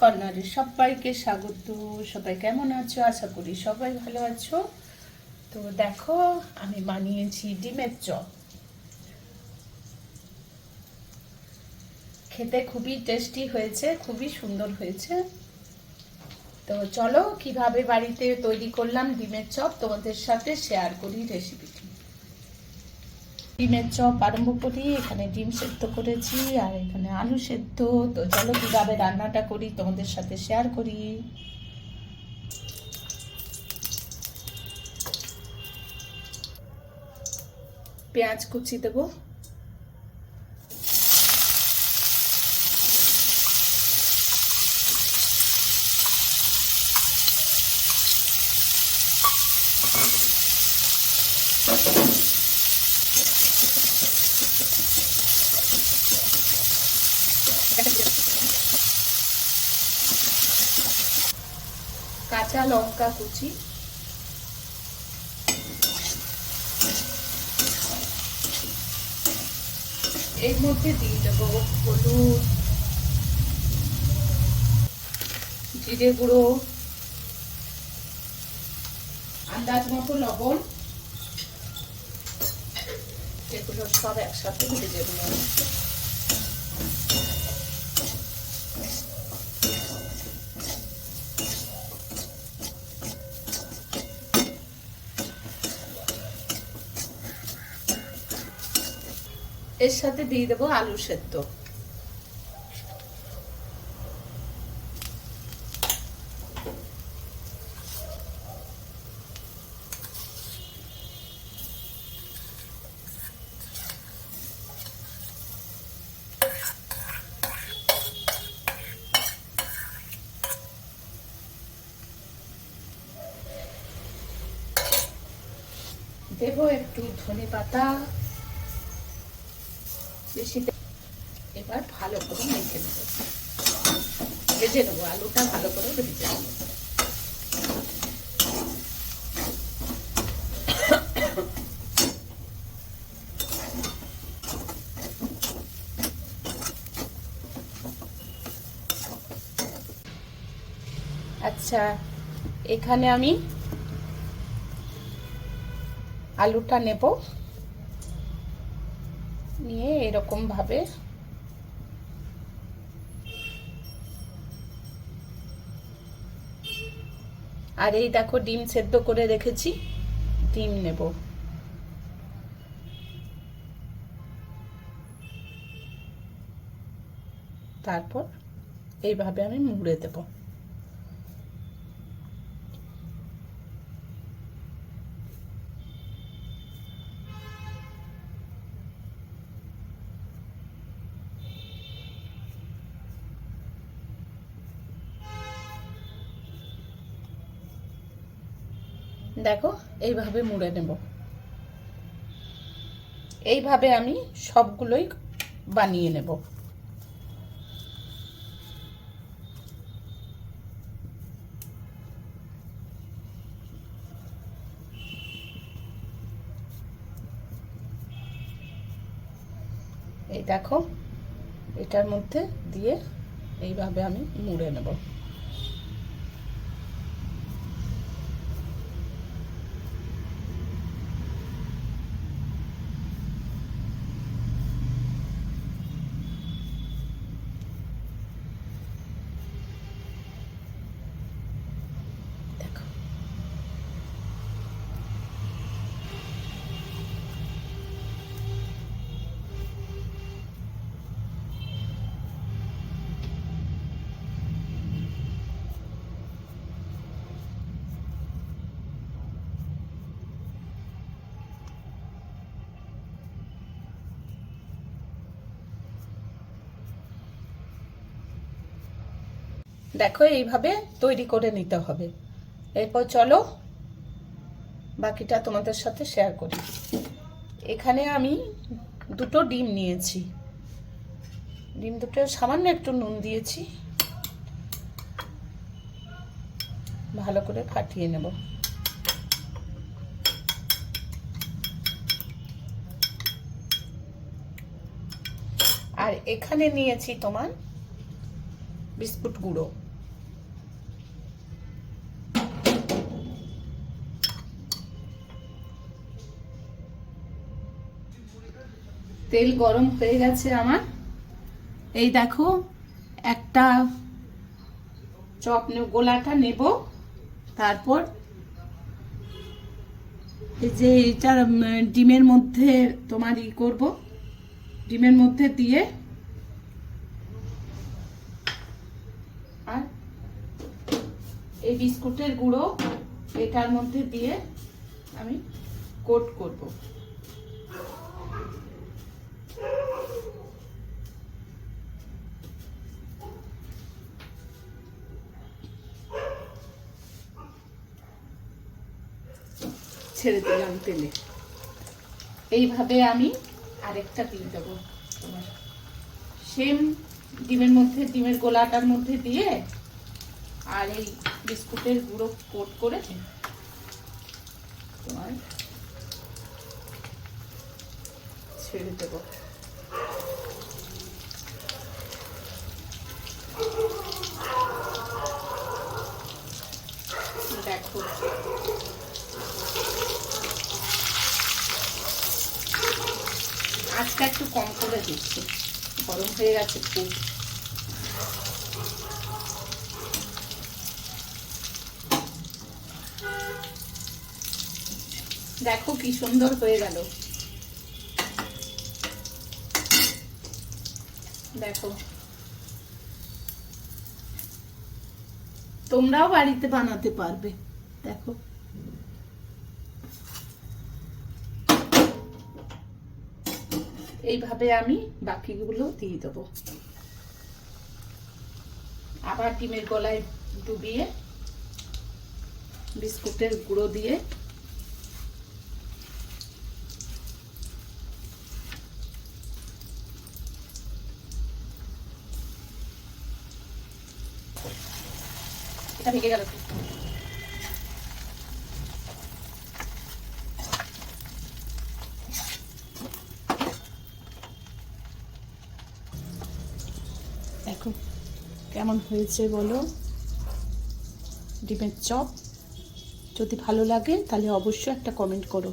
কর্নারে সবাইকে স্বাগত। সবাই কেমন আছো? আশা করি সবাই ভালো আছো। তো দেখো, আমি বানিয়েছি ডিমের চপ। খেতে খুবই টেস্টি হয়েছে, খুবই সুন্দর হয়েছে। তো চলো, কীভাবে বাড়িতে তৈরি করলাম ডিমের চপ তোমাদের সাথে শেয়ার করি রেসিপিটি ডিমের চপ আরম্ভ করি, এখানে ডিম সেদ্ধ করেছি আর এখানে আলু সেদ্ধ। তো চলো কীভাবে রান্নাটা করি তোমাদের সাথে শেয়ার করি। পেঁয়াজ কুচি দেবো। কাঁচা লঙ্কা কুচি। এর মধ্যে দিয়ে দেবো হলুদ, জিরে গুঁড়ো, আন্দাজ মতো লবণ। এগুলো সব একসাথে ভেজে নেব। এর সাথে দিয়ে দেবো আলু সেদ্ধ। দেবো একটু ধনে পাতা বেশি এবার ভালো করে মেখে নেব। ভেজে নেব, আলুটা ভালো করে ভেজে নেব। আচ্ছা এখানে আমি আলুটা নেব। নিয়ে এরকম ভাবে আর এই দেখো ডিম সেদ্ধ করে রেখেছি, ডিম নেব। তারপর এইভাবে আমি মুড়ে দেব। দেখো, এইভাবে মুড়ে নেব। এইভাবে আমি সবগুলোই বানিয়ে নেব। এই দেখো, এটার মধ্যে দিয়ে এইভাবে আমি মুড়ে নেব। দেখো, এইভাবে তৈরি করে নিতে হবে। এরপর চলো, বাকিটা তোমাদের সাথে শেয়ার করি। এখানে আমি দুটো ডিম নিয়েছি। ডিম দুটো, সামান্য একটু নুন দিয়েছি। ভালো করে ফাটিয়ে নেব। আর এখানে নিয়েছি তোমার বিস্কুট গুঁড়ো। তেল গরম হয়ে গেছে আমার। এই দেখো, একটা চপ গোলাটা নেব। তারপর এই যে এটা ডিমের মধ্যে তোমার ই করব। ডিমের মধ্যে দিয়ে বিস্কুটের গুঁড়ো এটার মধ্যে দিয়ে আমি কোট করব। ছেড়ে দিলাম তেলে। এইভাবে আমি আরেকটা দিয়ে দেবো তোমার। সেম ডিমের মধ্যে ডিমের গোলাটার মধ্যে দিয়ে আর এই বিস্কুটের গুঁড়ো কোট করে তোমার ছেড়ে দেবো। দেখো। আজকে একটু কম করে দিচ্ছি। গরম হয়ে গেছে খুব। দেখো কি সুন্দর হয়ে গেল। দেখো। তোমরাও বাড়িতে বানাতে পারবে। দেখো। এইভাবে আমি বাকিগুলো দিয়ে দেবো। আবার ডিমের গলায় ডুবিয়ে বিস্কুটের গুঁড়ো দিয়ে এটা ভেঙে গেল। দেখো, কেমন হয়েছে বলো? ডিমের চপ, যদি ভালো লাগে তাহলে অবশ্যই একটা কমেন্ট করো।